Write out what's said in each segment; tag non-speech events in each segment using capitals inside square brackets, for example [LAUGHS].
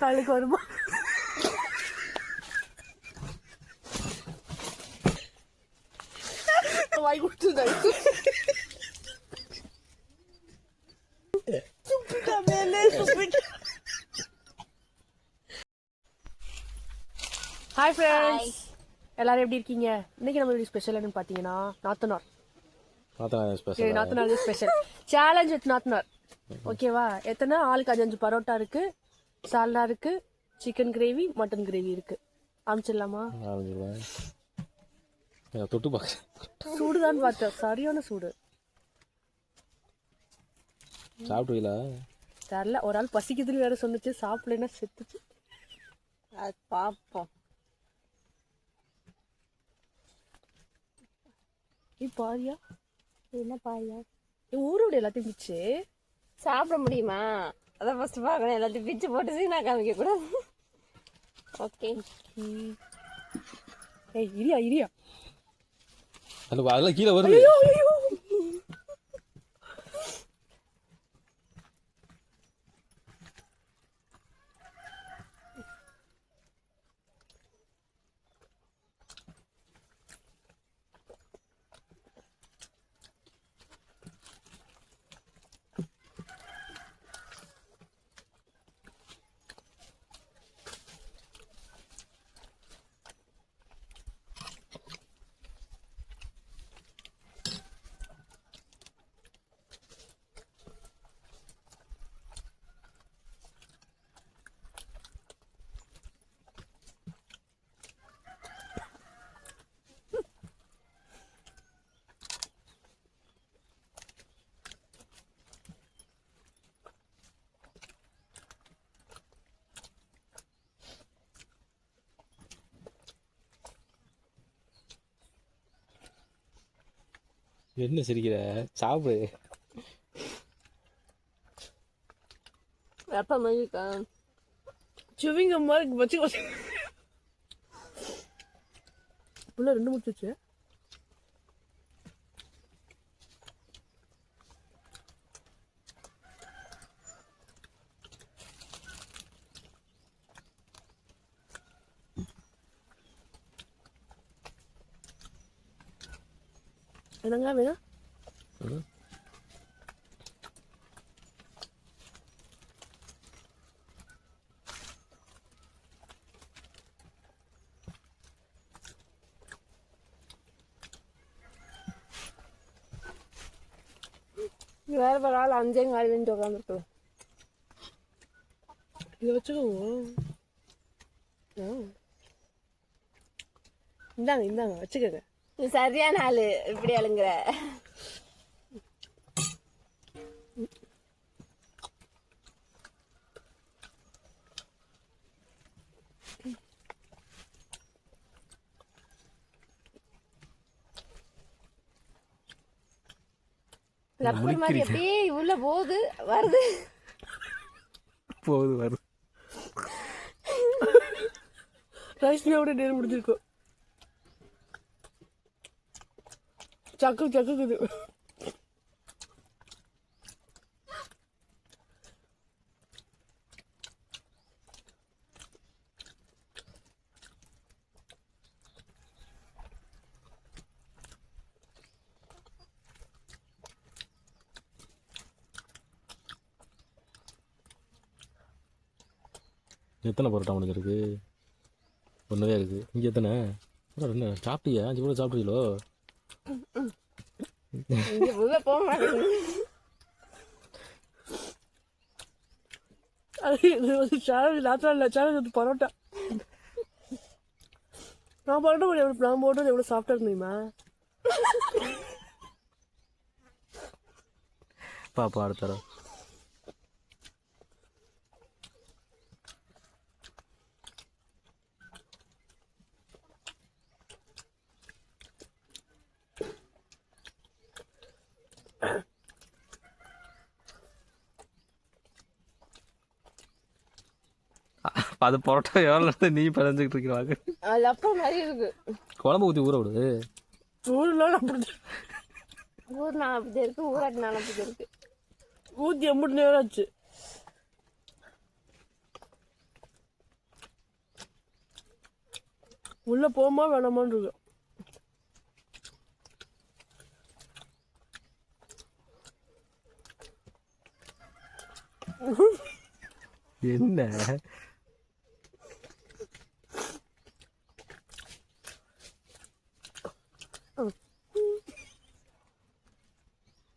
காலுக்கு வருமா? வாய் கொடுத்துருந்தாரு சுப்பிட்டா மேலே சுப்பிட்டா. ஹாய் ஃப்ரெண்ட்ஸ் எல்லாரும் எப்படி இருக்கீங்க? இன்னைக்கு நம்ம வீடியோ ஸ்பெஷல் என்னன்னு பார்த்தீங்கன்னா நாத்தனார். ஸ்பெஷல் நாத்தனார் ஸ்பெஷல் சேலஞ்ச் வித் நாத்தனார். ஓகேவா எத்தனை ஆளுக்கு அஞ்சு அஞ்சு பரோட்டா இருக்கு? சால்னா இருக்கு சிக்கன் கிரேவி மட்டன் கிரேவி இருக்கு. அமிச்சிடலாமா தொட்டு பார்க்குறேன். சூடுதான் பார்த்தேன். சரியான சூடு. சாப்பிட்டுவீங்களா தெரில ஒரு ஆள் பசிக்குதுன்னு வேற சொன்னுச்சு. சாப்பிடலன்னா செத்துச்சு. அது பார்ப்போம் நீ பாரியா? என்ன பாரியா? என் ஊரோட எல்லாத்தையும் பிச்சு சாப்பிட முடியுமா? அதான் ஃபர்ஸ்ட் பார்க்கணும். எல்லாத்தையும் பிச்சு போட்டு நான் காமிக்க கூடாது. ஓகே ஏய் இரியா இரியா. அதெல்லாம் கீழே வருது. என்ன சிரிக்கிற? சாப்பிடு. எப்போ மதிக்கா சுவிங்க மாதிரி வச்சு வச்சு உள்ள ரெண்டு முடிச்சுச்சு என்னங்க வேணும். வேற ஒரு ஆள் அஞ்சே காலையிலேருந்து உட்காந்துருக்கு இதை வச்சுக்கோங்க ஆ. இந்தாங்க இந்தாங்க வச்சுக்கோங்க சரியான ஆளு இப்படி அழுங்குற லப்பர் மாதிரி அப்படியே உள்ள போகுது வருது? போகுது வருது. [LAUGHS] ரைஸ்மியாவோட நேரம் முடிஞ்சிருக்கும். சக்கு சக்குக்குது எத்தனை பரோட்டா முடிஞ்சிருக்கு ஒன்றவே இருக்கு. இங்கே எத்தனை? அப்புறம் என்ன சாப்பிட்டியா? அஞ்சு கூட சாப்பிட்டீங்களோ இங்க உள்ள போக மாட்டேங்குது. இல்லை வந்து பரோட்டா. நான் பரோட்டா போட்டு எவ்வளோ நான் போட்டது எவ்வளோ சாஃப்டாக இருந்தீமா பாப்பா அடுத்த அது பரோட்டா எவ்வளோ நீ பிணைஞ்சிக்கிட்டு இருக்கிறாங்க அது அப்பா மாதிரி இருக்கு. குழம்பு ஊற்றி ஊற விடு. ஊரில் அப்படி ஊர்னா அப்படி இருக்கு ஊராட்டினாலும் அப்படி இருக்கு. ஊற்றி எம்பிட்டு நேரம் ஆச்சு உள்ளே போமா வேணாமான்னு இருக்கு. என்ன?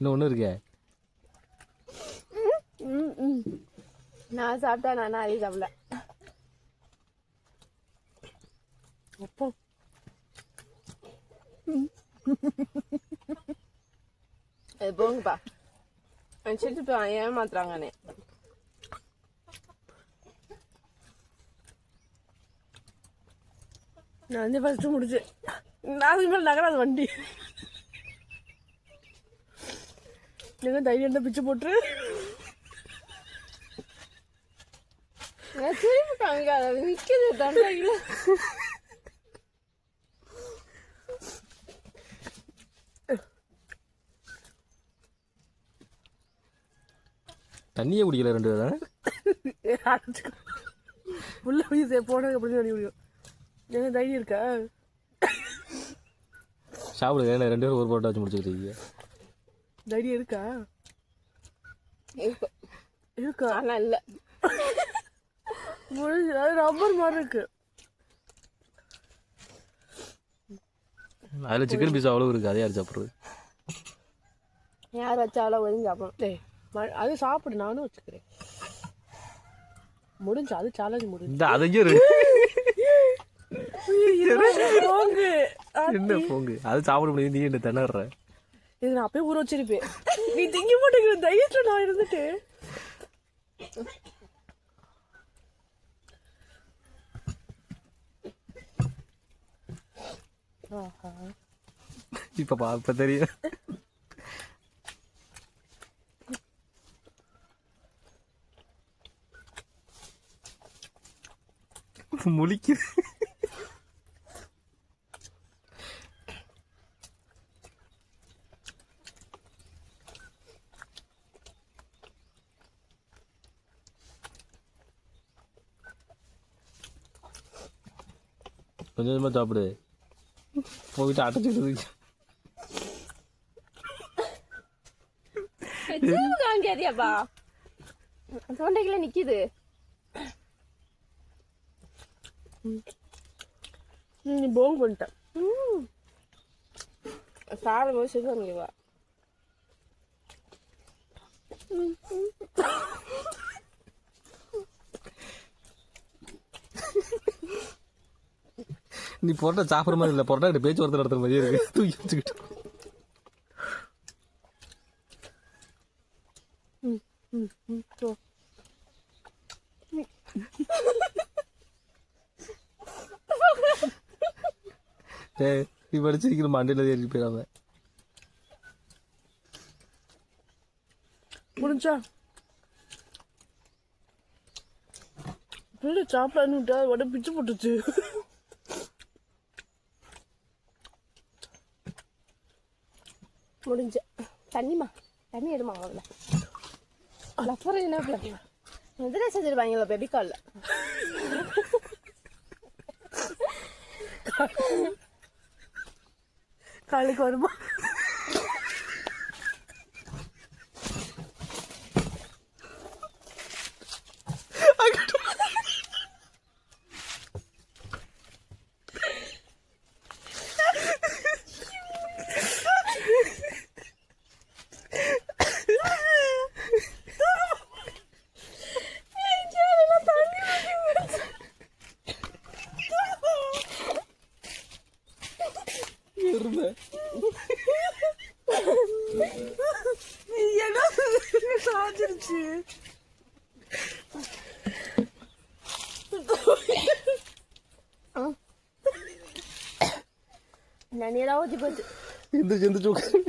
இன்னும் ஒன்று இருக்கே. நான் சாப்பிட்டா நான் அதே சாப்பிடல. அப்போ. அது போங்கப்பா. வச்சுட்டு ஏமாத்துறாங்கண்ணே நான் வந்து ஃபஸ்ட்டு முடிச்சு. நான் அதுக்கு மேலே நகராது வண்டி. நீங்க தைரியம் இருந்தா பிச்சு போட்டு நான் திரும்பி காமிக்காத அது நிற்கிது தொண்டையில் தண்ணியே குடிக்கல ரெண்டு பேரும். உள்ள போய் சே- போனதுக்கு அப்புறம் தான் முடியும் நீங்க தைரியம் இருக்கா? சாப்பிடுங்க ரெண்டு பேரும் ஒரு பரோட்டா வச்சு முடிச்சுக்கிட்டீங்க தைரியம் இருக்கா? இருக்கும். இருக்கா? ஆனால் இல்லை. முடிஞ்சு அது ரப்பர் மாதிரி இருக்கு. அதில் சிக்கன் பீஸ் அவ்வளோ இருக்குது அதே யார் சாப்பிட்றது. யார் வச்சாலும் ஒதுங்கி சாப்பிடணும்? டேய் ம- அது சாப்பிடு நானும் வச்சுக்கிறேன். முடிஞ்சு அது சேலஞ்ச் முடிஞ்சு. அதையும் போங்கு? என்ன போங்க? அது சாப்பிட முடியும் நீ என்ன திணற இது நான் அப்பயே ஊற வச்சிருப்பேன். நீ திங்கி போட்டுக்கிற தைரியத்தில் நான் இருந்துட்டு. இப்ப பாப்ப பா இப்போ தெரியும். முழிக்கு கொஞ்சம் கொஞ்சமாக சாப்பிடு. போயிட்டு அடைச்சிட்டு திரும்பி காமிக்காதியாப்பா? தொண்டைக்குள்ள நிக்குது. நீ போங் பண்ணிட்டேன். போது சுகர் முடிவா நீ பொரோட்டா சாப்பிட்ற மாதிரி இல்லை. பொரோட்டா பேச்சு ஒருத்தர் நடத்துற மாதிரியே இருக்கு. தூக்கி வச்சுக்கிட்டு. ஏய் நீ படிச்சிருக்கிற மண்டையில் ஏறி போயிடாம முடிஞ்சா? பிள்ளை சாப்பிடான்னு விட்டா உடம்பு பிச்சு போட்டுச்சு முடிஞ்சு தண்ணிமா தண்ணி எடுமா முதல்ல அப்புறம் என்ன பண்ண எதிரே செஞ்சிருப்பாங்களா பேபி காலில் காலைக்கு வருமா சாஞ்சிருச்சு நான் நீராக ஊற்றி போச்சு எந்திரிச்சு எந்திரிச்சு உட்காரு.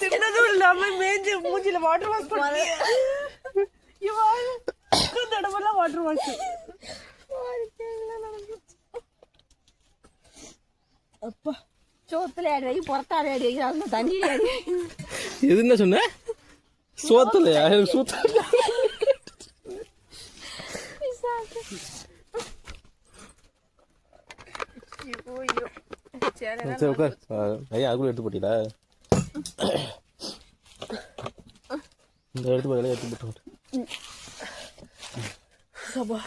தின்னதும் இல்லாம மேஞ்சு மூஞ்சில வாட்டர் வாஷ் பண்ணி இவன் தடவைலாம் வாட்டர் வாஷ் அப்பா. சோத்துல ஆடி வைக்க புறத்தாடி ஆடி வைக்கிறாங்க தண்ணி ஆடி எது என்ன சொன்ன? சோத்துல எனக்கு ஐயோ. சரி உட்கார். ஐயா அதுக்குள்ள எடுத்து போட்டீங்களா இந்த எடுத்து போய் எடுத்து போட்டு அப்பா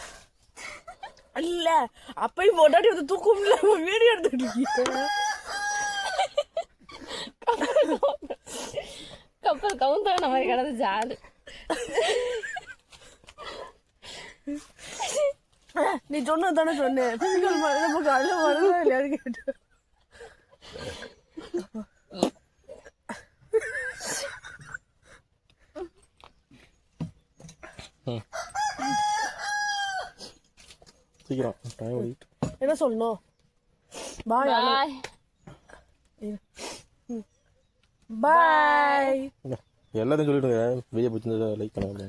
இல்ல அப்பயும் பொண்டாட்டி வந்து தூக்க முடியல வீடியோ எடுத்துட்டு இருக்கீங்க கப்பல் கவுந்தான மாதிரி கிடந்து ஜாடு நீ சொன்னது தானே சொன்னேன் பிசிக்கல் நம்ம காலையில் வரலாம் இல்லையான்னு கேட்டு சீக்கிரம். டைம் என்ன சொல்லணும்? பாய் பாய் பாய் எல்லாத்தையும் சொல்லிடுங்க. வீடியோ பிடிச்சிருந்தா லைக் பண்ணுங்க.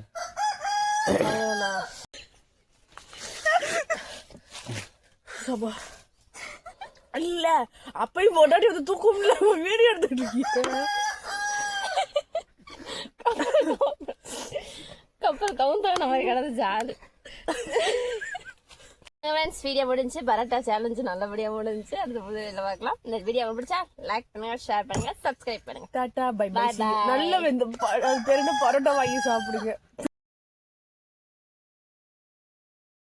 அப்பா. இல்ல அப்பயும் பொண்டாட்டி வந்து தூக்க முடியல வீடியோ எடுத்துட்டு இருக்கீங்க. கப்பல் கவுந்தான மாதிரி கிடந்து ஜாடு ஃப்ரெண்ட்ஸ் வீடியோ முடிஞ்சு பரோட்டா சேலஞ்சு நல்லபடியாக முடிஞ்சு அடுத்த புது வீடியோவில் பார்க்கலாம். இந்த வீடியோ பிடிச்சா லைக் பண்ணுங்க ஷேர் பண்ணுங்க சப்ஸ்கிரைப் பண்ணுங்க. Tata bye bye. நல்ல வெந்த பரோட்டா வாங்கி சாப்பிடுங்க.